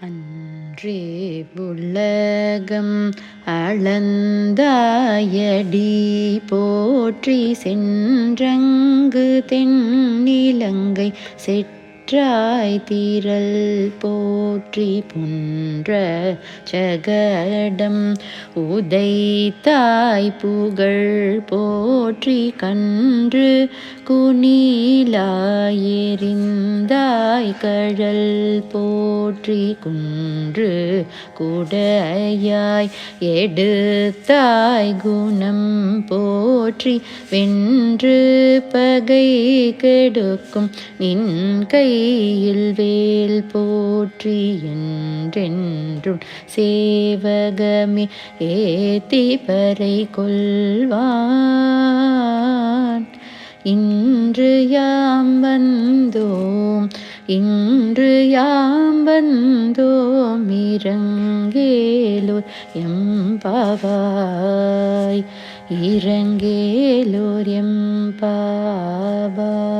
அன்றே உலகம் அளந்தாயடி போற்றி சென்றங்கு தென்னிலங்கை செட் போற்றாய் தீரல் போற்றி புன்ற சகடம் உதைத்தாய் புகழ் போற்றி கன்று குனிலாயெறிந்தாய். கழல் போற்றி குன்று குடையாய். எடுத்தாய் குணம் போற்றி வென்று பகை கெடுக்கும். நின் கை கையில் வேல் போற்றி என்றென்றும் சேவகமே ஏத்தி பறை கொள்வான். இன்று யாம் வந்தோம் இன்று யாம் வந்தோம் இறங்கேலூர் எம்பாவாய் இறங்கேலூர் எம்பாவாய்.